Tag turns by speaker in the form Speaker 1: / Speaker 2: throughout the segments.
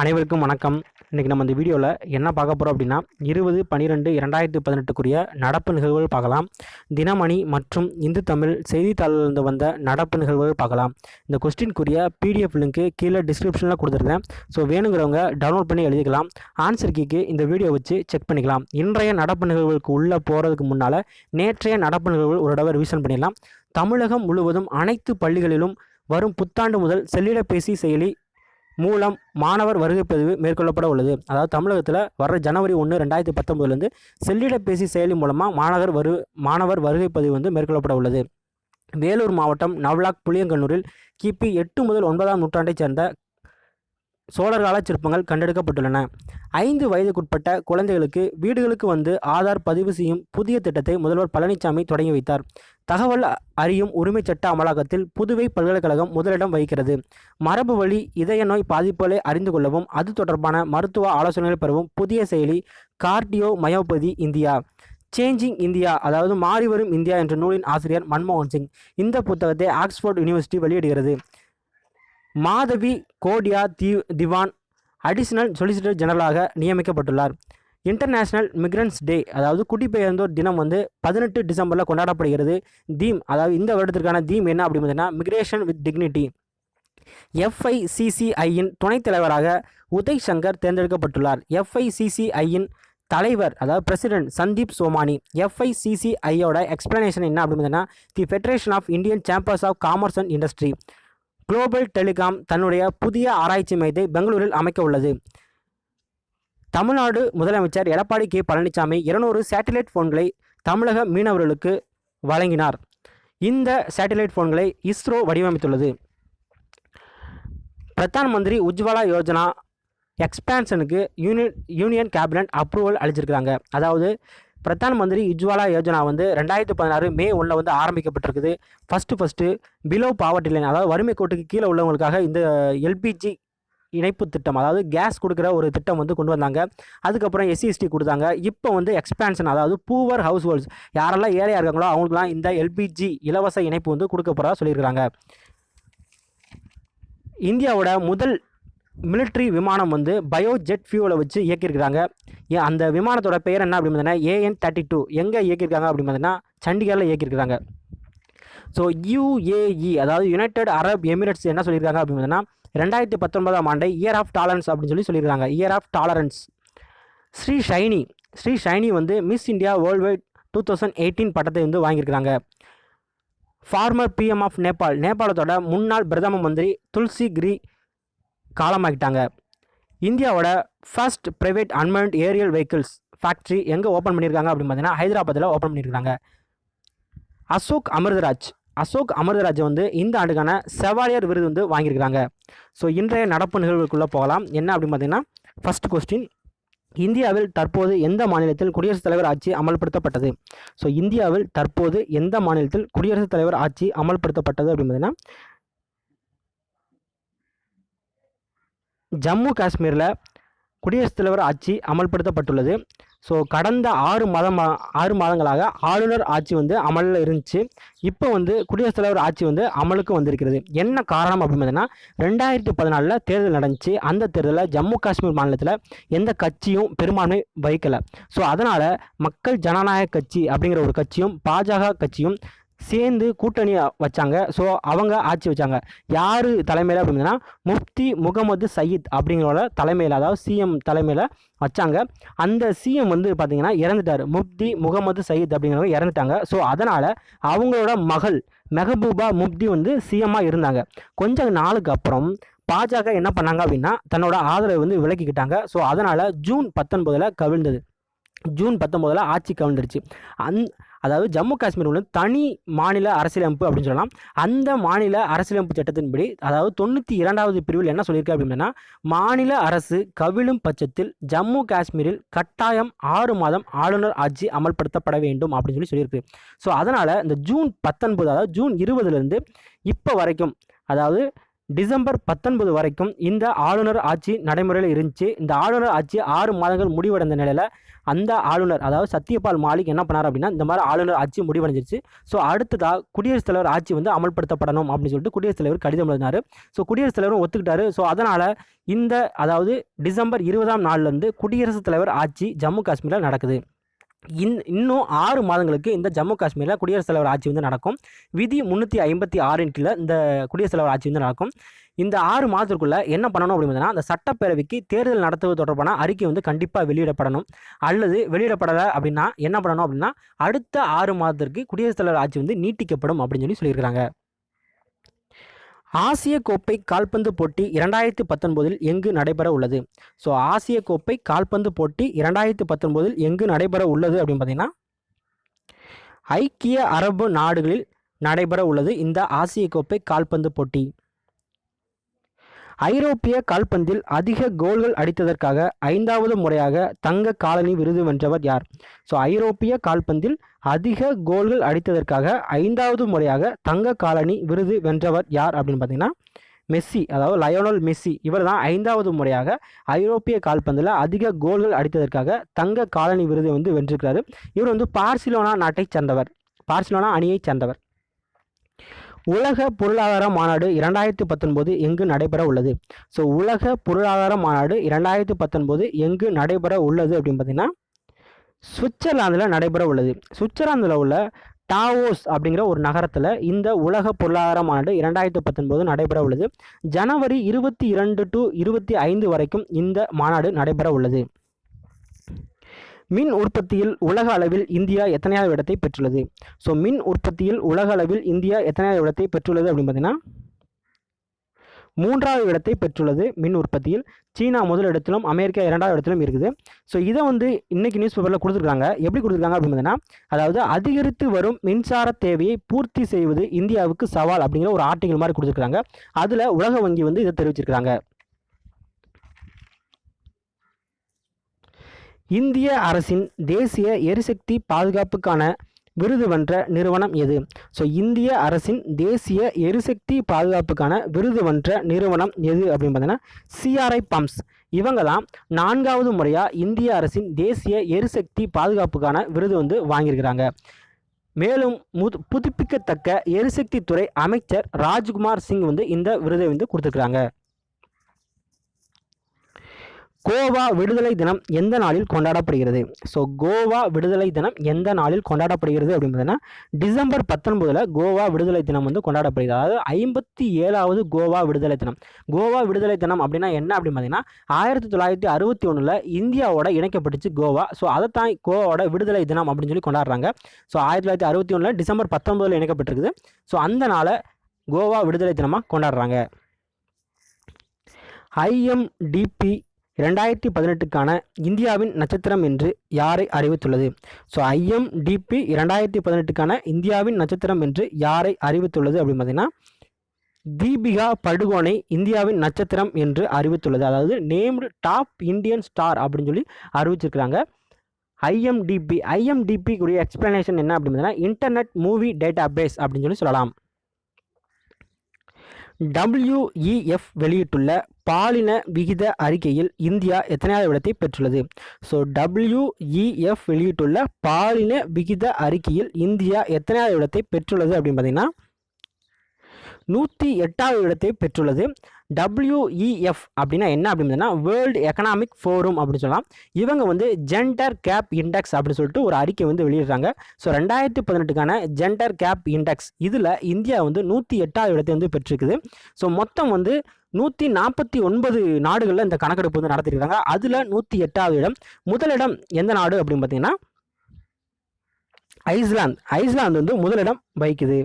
Speaker 1: அனைவருக்கும் வணக்கம். இன்றைக்கி நம்ம இந்த வீடியோவில் என்ன பார்க்க போகிறோம் அப்படின்னா இருபது பன்னிரெண்டு இரண்டாயிரத்தி பதினெட்டுக்குரிய நடப்பு நிகழ்வுகள் பார்க்கலாம். தினமணி மற்றும் இந்து தமிழ் செய்தித்தாளிலிருந்து வந்த நடப்பு நிகழ்வுகள் பார்க்கலாம். இந்த கொஸ்டின்குரிய பிடிஎஃப் லிங்க்கு கீழே டிஸ்கிரிப்ஷனில் கொடுத்துருந்தேன். ஸோ வேணுங்கிறவங்க டவுன்லோட் பண்ணி எழுதிக்கலாம். ஆன்சர் கீக்கு இந்த வீடியோ வச்சு செக் பண்ணிக்கலாம். இன்றைய நடப்பு நிகழ்வுகளுக்கு உள்ளே போகிறதுக்கு முன்னால் நேற்றைய நடப்பு நிகழ்வுகள் ஒரு தடவை ரிவிஷன் பண்ணிடலாம். தமிழகம் முழுவதும் அனைத்து பள்ளிகளிலும் வரும் புத்தாண்டு முதல் செல்லிடப்பேசி செயலி மூலம் மாணவர் வருகை பதிவு மேற்கொள்ளப்பட உள்ளது. அதாவது தமிழகத்தில் வர்ற ஜனவரி ஒன்று ரெண்டாயிரத்தி பத்தொம்போதுலேருந்து செல்லிடப்பேசி செயலி மூலமாக மாணவர் வரு மாணவர் வருகை பதிவு வந்து மேற்கொள்ளப்பட உள்ளது. வேலூர் மாவட்டம் நவ்லாக் புளியங்கண்ணூரில் கிபி எட்டு முதல் ஒன்பதாம் நூற்றாண்டைச் சேர்ந்த சோழர் கால சிற்பங்கள் கண்டெடுக்கப்பட்டுள்ளன. ஐந்து வயதுக்குட்பட்ட குழந்தைகளுக்கு வீடுகளுக்கு வந்து ஆதார் பதிவு செய்யும் புதிய திட்டத்தை முதல்வர் பழனிசாமி தொடங்கி வைத்தார். தகவல் அறியும் உரிமைச் சட்ட அமலாக்கத்தில் புதுவை பல்கலைக்கழகம் முதலிடம் வகிக்கிறது. மரபு வழி இதய நோய் பாதிப்புகளை அறிந்து கொள்ளவும் அது தொடர்பான மருத்துவ ஆலோசனைகள் பெறவும் புதிய செயலி cardio myopathy India changing India அதாவது மாறிவரும் இந்தியா என்ற நூலின் ஆசிரியர் மன்மோகன் சிங். இந்த புத்தகத்தை ஆக்ஸ்போர்ட் யூனிவர்சிட்டி வெளியிடுகிறது. மாதவி கோடியா தி திவான் அடிஷனல் சொலிசிட்டர் ஜெனரலாக நியமிக்கப்பட்டுள்ளார். இன்டர்நேஷ்னல் மிக்ரன்ஸ் டே அதாவது குடிபெயர்ந்தோர் தினம் வந்து பதினெட்டு டிசம்பரில் கொண்டாடப்படுகிறது. தீம் அதாவது இந்த வருடத்திற்கான தீம் என்ன அப்படின்னு மிக்ரேஷன் வித் டிக்னிட்டி எஃப்ஐசிசிஐயின் துணைத் தலைவராக உதய் சங்கர் தேர்ந்தெடுக்கப்பட்டுள்ளார். எஃப்ஐசிசிஐயின் தலைவர் அதாவது பிரசிடென்ட் சந்தீப் சோமானி. எஃப்ஐசிசிஐயோட எக்ஸ்பிளனேஷன் என்ன அப்படின்னு the federation of Indian chambers of commerce and industry global telecom தன்னுடைய புதிய ஆராய்ச்சி மையத்தை பெங்களூரில் அமைக்க உள்ளது. தமிழ்நாடு முதலமைச்சர் எடப்பாடி கே. பழனிசாமி இருநூறு சேட்டிலைட் ஃபோன்களை தமிழக மீனவர்களுக்கு வழங்கினார். இந்த சேட்டிலைட் ஃபோன்களை இஸ்ரோ வடிவமைத்துள்ளது. பிரதான் மந்திரி உஜ்வாலா யோஜனா எக்ஸ்பான்ஷனுக்கு யூனியன் யூனியன் கேபினட் அப்ரூவல் அளிச்சிருக்கிறாங்க. அதாவது பிரதான் மந்திரி உஜ்வாலா யோஜனா வந்து ரெண்டாயிரத்து பதினாறு மே ஒன்றில் வந்து ஆரம்பிக்கப்பட்டிருக்குது. First first below poverty line அதாவது வறுமை கோட்டுக்கு கீழே உள்ளவங்களுக்காக இந்த எல்பிஜி இணைப்பு திட்டம் அதாவது கேஸ் கொடுக்குற ஒரு திட்டம் வந்து கொண்டு வந்தாங்க. அதுக்கப்புறம் எஸ்சிஎஸ்டி கொடுத்தாங்க. இப்போ வந்து எக்ஸ்பேன்ஷன் அதாவது பூவர் ஹவுஸ் ஹோல்ட்ஸ் யாரெல்லாம் ஏழையாக இருக்காங்களோ அவங்களுக்குலாம் இந்த எல்பிஜி இலவச இணைப்பு வந்து கொடுக்க போகிறதா சொல்லியிருக்கிறாங்க. இந்தியாவோட முதல் மிலிட்ரி விமானம் வந்து பயோ ஜெட் ஃபியூலை வச்சு இயக்கியிருக்கிறாங்க. ஏன் அந்த விமானத்தோட பெயர் என்ன அப்படின்னு பார்த்தீங்கன்னா ஏஎன் தேர்ட்டி டூ. எங்கே இயக்கியிருக்காங்க அப்படின்னு பார்த்தீங்கன்னா சண்டிகரில் இயக்கியிருக்கிறாங்க. ஸோ யூஏஇ அதாவது யுனைடெட் அரப் எமிரேட்ஸ் என்ன சொல்லியிருக்காங்க அப்படின்னு பார்த்தீங்கன்னா ரெண்டாயிரத்தி பத்தொன்பதாம் ஆண்டை இயர் ஆஃப் டாலரன்ஸ் அப்படின்னு சொல்லி சொல்லியிருக்காங்க. Year of tolerance Shri Shaini Shri Shaini வந்து Miss India worldwide two thousand eighteen பட்டத்தை வந்து வாங்கியிருக்கிறாங்க. ஃபார்மர் பிஎம் ஆஃப் நேபாள் நேபாளத்தோட முன்னாள் பிரதம மந்திரி துல்சி கிரி காலமாக்கிட்டாங்க. இந்தியாவோட first private unmanned aerial vehicles factory எங்கே ஓப்பன் பண்ணியிருக்காங்க அப்படின்னு பார்த்தீங்கன்னா ஹைதராபாத்தில் ஓப்பன் பண்ணியிருக்காங்க. அசோக் அமிர்தராஜ். அசோக் அமிர்தராஜ் வந்து இந்த ஆண்டுக்கான செவாலியர் விருது வந்து வாங்கியிருக்கிறாங்க. ஸோ இன்றைய நடப்பு நிகழ்வுக்குள்ளே போகலாம். என்ன அப்படின்னு பார்த்தீங்கன்னா ஃபஸ்ட் கொஸ்டின் இந்தியாவில் தற்போது எந்த மாநிலத்தில் குடியரசுத் தலைவர் ஆட்சி அமல்படுத்தப்பட்டது? ஸோ இந்தியாவில் தற்போது எந்த மாநிலத்தில் குடியரசுத் தலைவர் ஆட்சி அமல்படுத்தப்பட்டது அப்படின்னு பார்த்தீங்கன்னா ஜம்மு காஷ்மீரில் குடியரசுத் தலைவர் ஆட்சி அமல்படுத்தப்பட்டுள்ளது. ஸோ கடந்த ஆறு மாதம் ஆறு மாதங்களாக ஆளுநர் ஆட்சி வந்து அமலில் இருந்துச்சு. இப்போ வந்து குடியரசுத் தலைவர் ஆட்சி வந்து அமலுக்கு வந்திருக்கிறது. என்ன காரணம் அப்படின்னு பார்த்தீங்கன்னா ரெண்டாயிரத்தி பதினாலில் தேர்தல் நடந்துச்சு. அந்த தேர்தலில் ஜம்மு காஷ்மீர் மாநிலத்தில் எந்த கட்சியும் பெரும்பான்மை வகிக்கலை. ஸோ அதனால் மக்கள் ஜனநாயக கட்சி அப்படிங்கிற ஒரு கட்சியும் பாஜக கட்சியும் சேர்ந்து கூட்டணி வச்சாங்க. ஸோ அவங்க ஆட்சி வச்சாங்க. யார் தலைமையில் அப்படின்னா முஃப்தி முகமது சயீத் அப்படிங்கிறோட தலைமையில் அதாவது சிஎம் தலைமையில் வச்சாங்க. அந்த சிஎம் வந்து பார்த்திங்கன்னா இறந்துட்டார். முஃப்தி முகமது சயீத் அப்படிங்கிறவங்க இறந்துட்டாங்க. ஸோ அதனால் அவங்களோட மகள் மெஹபூபா முஃப்தி வந்து சிஎம்மாக இருந்தாங்க. கொஞ்ச நாளுக்கு அப்புறம் பாஜக என்ன பண்ணாங்க அப்படின்னா தன்னோட ஆதரவை வந்து விலக்கிக்கிட்டாங்க. ஸோ அதனால் ஜூன் பத்தொன்பதில் கவிழ்ந்தது. ஜூன் பத்தொம்போதில் ஆட்சி கவிழ்ந்துருச்சு. அந் அதாவது ஜம்மு காஷ்மீர் வந்து தனி மாநில அரசியலமைப்பு அப்படின்னு சொல்லலாம். அந்த மாநில அரசியலமைப்பு சட்டத்தின்படி அதாவது தொண்ணூற்றி இரண்டாவது பிரிவில் என்ன சொல்லியிருக்கு அப்படின்னா மாநில அரசு கவிழும் பட்சத்தில் ஜம்மு காஷ்மீரில் கட்டாயம் ஆறு மாதம் ஆளுநர் ஆட்சி அமல்படுத்தப்பட வேண்டும் அப்படின்னு சொல்லி சொல்லியிருக்கு. ஸோ அதனால் இந்த ஜூன் பத்தொன்பது அதாவது ஜூன் இருபதுலேருந்து இப்போ வரைக்கும் அதாவது டிசம்பர் பத்தொன்பது வரைக்கும் இந்த ஆளுநர் ஆட்சி நடைமுறையில் இருந்துச்சு. இந்த ஆளுநர் ஆட்சி ஆறு மாதங்கள் முடிவடைந்த நிலையில் அந்த ஆளுநர் அதாவது சத்யபால் மாலிக் என்ன பண்ணார் அப்படின்னா இந்த மாதிரி ஆளுநர் ஆட்சி முடிவடைஞ்சிருச்சு. ஸோ அடுத்ததாக குடியரசுத் தலைவர் ஆட்சி வந்து அமல்படுத்தப்படணும் அப்படின்னு சொல்லிட்டு குடியரசுத் தலைவர் கடிதம் எழுதினார். ஸோ குடியரசுத் தலைவரும் ஒத்துக்கிட்டாரு. ஸோ அதனால் இந்த அதாவது டிசம்பர் இருபதாம் நாள்லேருந்து குடியரசுத் தலைவர் ஆட்சி ஜம்மு காஷ்மீரில் நடக்குது. இன் இன்னும் ஆறு மாதங்களுக்கு இந்த ஜம்மு காஷ்மீரில் குடியரசுத் தலைவர் ஆட்சி வந்து நடக்கும். விதி முந்நூற்றி ஐம்பத்தி ஆறின் கீழே இந்த குடியரசுத் தலைவர் ஆட்சி வந்து நடக்கும். இந்த ஆறு மாதத்துக்குள்ளே என்ன பண்ணணும் அப்படின்னு அந்த சட்டப்பேரவைக்கு தேர்தல் நடத்துவது தொடர்பான அறிக்கை வந்து கண்டிப்பாக வெளியிடப்படணும். அல்லது வெளியிடப்படலை அப்படின்னா என்ன பண்ணணும் அப்படின்னா அடுத்த ஆறு மாதத்திற்கு குடியரசுத் தலைவர் ஆட்சி வந்து நீட்டிக்கப்படும் அப்படின்னு சொல்லி சொல்லியிருக்கிறாங்க. ஆசிய கோப்பை கால்பந்து போட்டி இரண்டாயிரத்தி பத்தொன்பதில் எங்கு நடைபெற உள்ளது? ஸோ ஆசிய கோப்பை கால்பந்து போட்டி இரண்டாயிரத்தி பத்தொன்பதில் எங்கு நடைபெற உள்ளது அப்படின்னு பார்த்தீங்கன்னா ஐக்கிய அரபு நாடுகளில் நடைபெற உள்ளது இந்த ஆசிய கோப்பை கால்பந்து போட்டி. ஐரோப்பிய கால்பந்தில் அதிக கோல்கள் அடித்ததற்காக ஐந்தாவது முறையாக தங்க காலனி விருது வென்றவர் யார்? ஸோ ஐரோப்பிய கால்பந்தில் அதிக கோல்கள் அடித்ததற்காக ஐந்தாவது முறையாக தங்க காலனி விருது வென்றவர் யார் அப்படின்னு பார்த்தீங்கன்னா மெஸ்ஸி அதாவது லயோனல் மெஸ்ஸி. இவர் தான் ஐந்தாவது முறையாக ஐரோப்பிய கால்பந்தில் அதிக கோல்கள் அடித்ததற்காக தங்க காலனி விருது வந்து வென்றிருக்கிறாரு. இவர் வந்து பார்சிலோனா நாட்டைச் சேர்ந்தவர். பார்சிலோனா அணியைச் சேர்ந்தவர். உலக பொருளாதார மாநாடு இரண்டாயிரத்தி பத்தொன்பது எங்கு நடைபெற உள்ளது? ஸோ உலக பொருளாதார மாநாடு இரண்டாயிரத்தி பத்தொன்பது எங்கு நடைபெற உள்ளது அப்படின்னு பார்த்தீங்கன்னா சுவிட்சர்லாந்தில் நடைபெற உள்ளது. சுவிட்சர்லாந்தில் உள்ள டாவோஸ் அப்படிங்கிற ஒரு நகரத்தில் இந்த உலக பொருளாதார மாநாடு இரண்டாயிரத்தி பத்தொன்பது நடைபெற உள்ளது. ஜனவரி இருபத்தி இரண்டு டு இருபத்தி ஐந்து வரைக்கும் இந்த மாநாடு நடைபெற உள்ளது. மின் உற்பத்தியில் உலக அளவில் இந்தியா எத்தனையாவது இடத்தை பெற்றுள்ளது? ஸோ மின் உற்பத்தியில் உலக அளவில் இந்தியா எத்தனையாவது இடத்தை பெற்றுள்ளது அப்படின்னு பார்த்தீங்கன்னா மூன்றாவது இடத்தை பெற்றுள்ளது மின் உற்பத்தியில். சீனா முதல் இடத்திலும் அமெரிக்கா இரண்டாவது இடத்திலும் இருக்குது. ஸோ இதை வந்து இன்றைக்கி நியூஸ் பேப்பரில் கொடுத்துருக்காங்க. எப்படி கொடுத்துருக்காங்க அப்படின்னு பார்த்தீங்கன்னா அதாவது அதிகரித்து வரும் மின்சார தேவையை பூர்த்தி செய்வது இந்தியாவுக்கு சவால் அப்படிங்கிற ஒரு ஆர்டிகல் மாதிரி கொடுத்துருக்காங்க. அதில் உலக வங்கி வந்து இதை தெரிவிச்சிருக்காங்க. இந்திய அரசின் தேசிய எரிசக்தி பாதுகாப்புக்கான விருது வென்ற நிறுவனம் எது? ஸோ இந்திய அரசின் தேசிய எரிசக்தி பாதுகாப்புக்கான விருது வென்ற நிறுவனம் எது அப்படின்னு பார்த்தீங்கன்னா சிஆர்ஐ பம்ப்ஸ் இவங்க தான் நான்காவது முறையாக இந்திய அரசின் தேசிய எரிசக்தி பாதுகாப்புக்கான விருது வந்து வாங்கியிருக்கிறாங்க. மேலும் முது புதுப்பிக்கத்தக்க எரிசக்தி துறை அமைச்சர் ராஜ்குமார் சிங் வந்து இந்த விருதை வந்து கொடுத்துருக்குறாங்க. கோவா விடுதலை தினம் எந்த நாளில் கொண்டாடப்படுகிறது? ஸோ கோவா விடுதலை தினம் எந்த நாளில் கொண்டாடப்படுகிறது அப்படின்னு பார்த்தீங்கன்னா டிசம்பர் பத்தொன்பதில் கோவா விடுதலை தினம் வந்து கொண்டாடப்படுகிறது. அதாவது ஐம்பத்தி ஏழாவது கோவா விடுதலை தினம். கோவா விடுதலை தினம் அப்படின்னா என்ன அப்படின்னு பார்த்தீங்கன்னா ஆயிரத்தி தொள்ளாயிரத்தி அறுபத்தி ஒன்றில் இந்தியாவோட இணைக்கப்பட்டுச்சு கோவா. ஸோ அதை தான் கோவாவோட விடுதலை தினம் அப்படின்னு சொல்லி கொண்டாடுறாங்க. ஸோ ஆயிரத்தி தொள்ளாயிரத்தி அறுபத்தி ஒன்றில் டிசம்பர் பத்தொன்பதில் இணைக்கப்பட்டிருக்குது. ஸோ அந்த நாளை கோவா விடுதலை தினமாக கொண்டாடுறாங்க. ஐஎம்டிபி இரண்டாயிரத்தி பதினெட்டுக்கான இந்தியாவின் நட்சத்திரம் என்று யாரை அறிவித்துள்ளது? ஸோ ஐஎம்டிபி இரண்டாயிரத்தி பதினெட்டுக்கான இந்தியாவின் நட்சத்திரம் என்று யாரை அறிவித்துள்ளது அப்படின்னு பார்த்தீங்கன்னா தீபிகா படுகோனை இந்தியாவின் நட்சத்திரம் என்று அறிவித்துள்ளது. அதாவது நேம்டு டாப் இந்தியன் ஸ்டார் அப்படின்னு சொல்லி அறிவிச்சிருக்கிறாங்க. ஐஎம்டிபி ஐஎம்டிபிக்குரிய எக்ஸ்பிளனேஷன் என்ன அப்படின்னு பார்த்தீங்கன்னா இன்டர்நெட் மூவி டேட்டா பேஸ் அப்படின்னு சொல்லி சொல்லலாம். டபிள்யூஇஎஃப் வெளியிட்டுள்ள பாலின விகித அறிக்கையில் இந்தியா எத்தனையாவது இடத்தை பெற்றுள்ளது? ஸோ டபிள்யூஇஎஃப் வெளியிட்டுள்ள பாலின விகித அறிக்கையில் இந்தியா எத்தனையாவது இடத்தை பெற்றுள்ளது அப்படின்னு பார்த்தீங்கன்னா நூற்றி எட்டாவது இடத்தை பெற்றுள்ளது. டபிள்யூஇஎஃப் அப்படின்னா என்ன அப்படின்னா வேர்ல்டு எக்கனாமிக் ஃபோரம் அப்படின்னு சொல்லலாம். இவங்க வந்து ஜெண்டர் கேப் இண்டெக்ஸ் அப்படின்னு சொல்லிட்டு ஒரு அறிக்கை வந்து வெளியிடுறாங்க. ஸோ ரெண்டாயிரத்தி பதினெட்டுக்கான ஜெண்டர் கேப் இண்டெக்ஸ் இதில் இந்தியா வந்து நூற்றி எட்டாவது இடத்தை வந்து பெற்றிருக்குது. ஸோ மொத்தம் வந்து நூற்றி நாற்பத்தி ஒன்பது நாடுகளில் இந்த கணக்கெடுப்பு வந்து நடத்திருக்காங்க. அதில் நூற்றி எட்டாவது இடம். முதலிடம் எந்த நாடு அப்படின்னு பார்த்தீங்கன்னா ஐஸ்லாந்து. ஐஸ்லாந்து வந்து முதலிடம் வகிக்குது.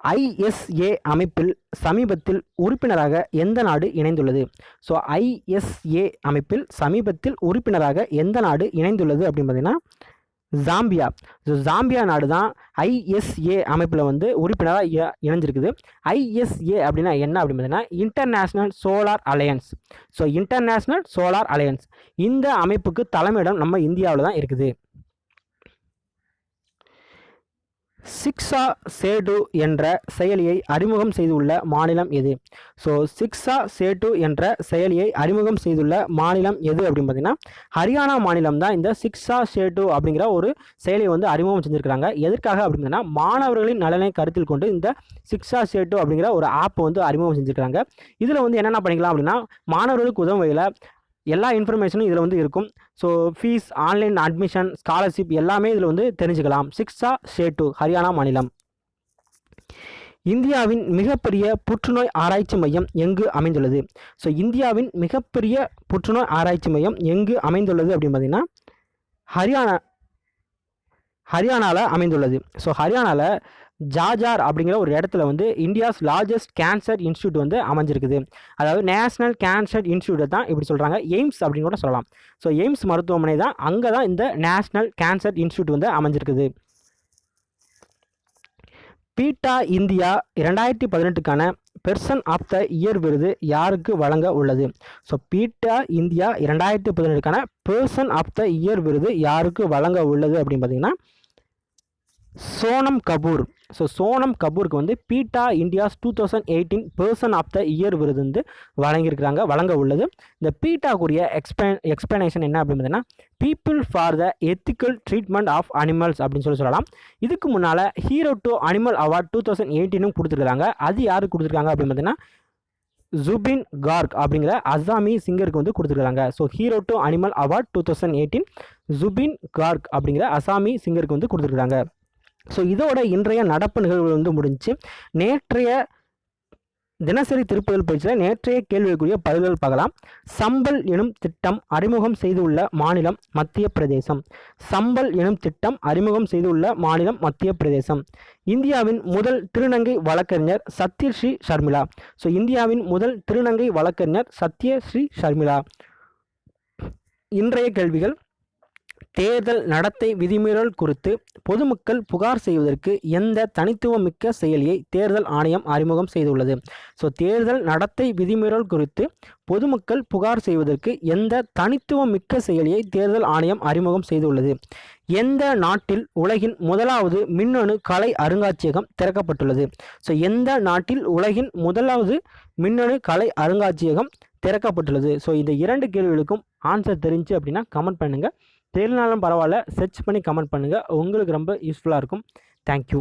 Speaker 1: ஐஎஸ்ஏ அமைப்பில் சமீபத்தில் உறுப்பினராக எந்த நாடு இணைந்துள்ளது? ஸோ ஐஎஸ்ஏ அமைப்பில் சமீபத்தில் உறுப்பினராக எந்த நாடு இணைந்துள்ளது அப்படின்னு பார்த்தீங்கன்னா ஜாம்பியா. ஸோ ஜாம்பியா நாடு தான் ஐஎஸ்ஏ அமைப்பில் வந்து உறுப்பினராக இணைஞ்சிருக்குது. ஐஎஸ்ஏ அப்படின்னா என்ன அப்படின்னு பார்த்தீங்கன்னா international solar alliance so international solar alliance இந்த அமைப்புக்கு தலைமையிடம் நம்ம இந்தியாவில் தான் இருக்குது. சிக்ஸா சேடு என்ற செயலியை அறிமுகம் செய்துள்ள மாநிலம் எது? ஸோ சிக்ஸா சேட்டு என்ற செயலியை அறிமுகம் செய்துள்ள மாநிலம் எது அப்படின்னு பார்த்தீங்கன்னா ஹரியானா மாநிலம் தான் இந்த சிக்ஸா சேட்டு அப்படிங்கிற ஒரு செயலியை வந்து அறிமுகம் செஞ்சுருக்காங்க எதற்காக அப்படின்னா மாணவர்களின் நலனை கருத்தில் கொண்டு இந்த சிக்ஸா சேட்டு அப்படிங்கிற ஒரு ஆப் வந்து அறிமுகம் செஞ்சுருக்காங்க இதில் வந்து என்னென்ன பண்ணிக்கலாம் அப்படின்னா மாணவர்களுக்கு உதவும் வகையில் எல்லா இன்ஃபர்மேஷனும் இதில் வந்து இருக்கும். So fees online admission scholarship எல்லாமே இதில் வந்து தெரிஞ்சுக்கலாம். சிக்ஸா ஷேட்டு ஹரியானா மாநிலம். இந்தியாவின் மிகப்பெரிய புற்றுநோய் ஆராய்ச்சி மையம் எங்கு அமைந்துள்ளது? ஸோ இந்தியாவின் மிகப்பெரிய புற்றுநோய் ஆராய்ச்சி மையம் எங்கு அமைந்துள்ளது அப்படின்னு பார்த்தீங்கன்னா ஹரியானா ஹரியானாவில் அமைந்துள்ளது. ஸோ ஹரியானாவில் ஜாஜார் அப்படிங்கிற ஒரு இடத்துல வந்து இந்தியாஸ் லார்ஜஸ்ட் கேன்சர் இன்ஸ்டியூட் வந்து அமைஞ்சிருக்குது. அதாவது நேஷனல் கேன்சர் இன்ஸ்டியூட்டை தான் இப்படி சொல்கிறாங்க எய்ம்ஸ் அப்படின்னு கூட சொல்லலாம். ஸோ எய்ம்ஸ் மருத்துவமனை தான் அங்கே தான் இந்த நேஷனல் கேன்சர் இன்ஸ்டியூட் வந்து அமைஞ்சிருக்குது. பீட்டா இந்தியா இரண்டாயிரத்தி பதினெட்டுக்கான பெர்சன் ஆஃப் த இயர் விருது யாருக்கு வழங்க உள்ளது? ஸோ பீட்டா இந்தியா இரண்டாயிரத்தி பதினெட்டுக்கான பெர்சன் ஆஃப் த இயர் விருது யாருக்கு வழங்க உள்ளது அப்படின்னு பார்த்தீங்கன்னா சோனம் கபூர். ஸோ சோனம் கபூருக்கு வந்து PETA India's two thousand eighteen person of the year விருது வந்து வழங்கியிருக்கிறாங்க வழங்க உள்ளது. இந்த பீட்டாக்குரிய எக்ஸ்பே எக்ஸ்பிளனேஷன் என்ன அப்படின்னு people for the ethical treatment of animals அப்படின்னு சொல்லி சொல்லலாம். இதுக்கு முன்னால் hero to animal award two thousand எயிட்டீனும் கொடுத்துருக்காங்க அது யாருக்கு கொடுத்துருக்காங்க அப்படின்னு பார்த்தீங்கன்னா ஜுபின் கார்க் அப்படிங்கிற அசாமி சிங்கருக்கு வந்து கொடுத்துருக்காங்க so hero to animal award two thousand eighteen Zubeen Garg அப்படிங்கிற அசாமி சிங்கருக்கு வந்து கொடுத்துருக்காங்க ஸோ இதோட இன்றைய நடப்பு நிகழ்வுகள் வந்து முடிஞ்சு நேற்றைய தினசரி திருப்புதல் பயிற்சியில் நேற்றைய கேள்விக்குரிய பதில்கள் பார்க்கலாம். சம்பல் எனும் திட்டம் அறிமுகம் செய்துள்ள மாநிலம் மத்திய பிரதேசம். சம்பல் எனும் திட்டம் அறிமுகம் செய்துள்ள மாநிலம் மத்திய பிரதேசம். இந்தியாவின் முதல் திருநங்கை வழக்கறிஞர் சத்யஸ்ரீ ஷர்மிளா. ஸோ இந்தியாவின் முதல் திருநங்கை வழக்கறிஞர் சத்யஸ்ரீ ஷர்மிளா. இன்றைய கேள்விகள் தேர்தல் நடத்தை விதிமீறல் குறித்து பொதுமக்கள் புகார் செய்வதற்கு எந்த தனித்துவமிக்க செயலியை தேர்தல் ஆணையம் அறிமுகம் செய்துள்ளது. ஸோ தேர்தல் நடத்தை விதிமீறல் குறித்து பொதுமக்கள் புகார் செய்வதற்கு எந்த தனித்துவமிக்க செயலியை தேர்தல் ஆணையம் அறிமுகம் செய்துள்ளது. எந்த நாட்டில் உலகின் முதலாவது மின்னணு கலை அருங்காட்சியகம் திறக்கப்பட்டுள்ளது? ஸோ எந்த நாட்டில் உலகின் முதலாவது மின்னணு கலை அருங்காட்சியகம் திறக்கப்பட்டுள்ளது? ஸோ இந்த இரண்டு கேள்விகளுக்கும் ஆன்சர் தெரிஞ்சு அப்படின்னா கமெண்ட் பண்ணுங்கள் தெரியலனாலும் பரவாயில்ல. சர்ச் பண்ணி கமெண்ட் பண்ணுங்கள் உங்களுக்கு ரொம்ப யூஸ்ஃபுல்லாக இருக்கும். தேங்க்யூ